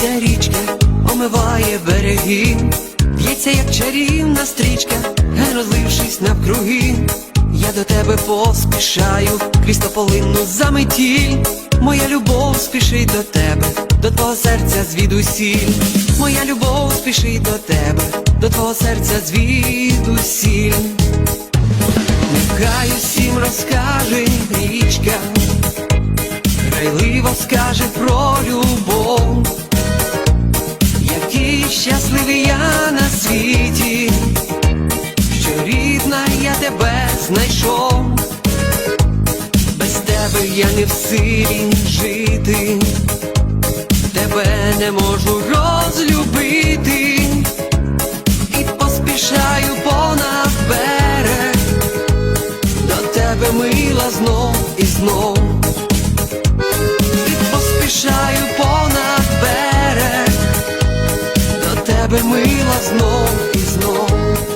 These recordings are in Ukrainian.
Ця річка омиває береги, б'ється, як чарівна стрічка, розлившись навкруги. Я до тебе поспішаю, крізь тополинну заметіль. Моя любов спішить до тебе, до твого серця звідусіль. Моя любов спішить до тебе, до твого серця звідусіль. Нехай усім розкаже річка, знайшов, без тебе я не в силі жити, тебе не можу розлюбити, і поспішаю понад берег. До тебе мила знов і знов. І поспішаю понад берег. До тебе мила знов і знов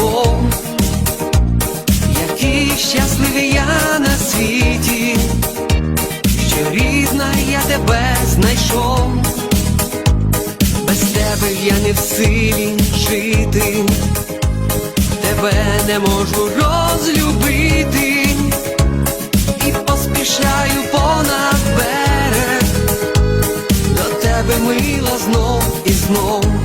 я не в силі жити, тебе не можу розлюбити. І поспішаю понад берег, до тебе мила знов і знов.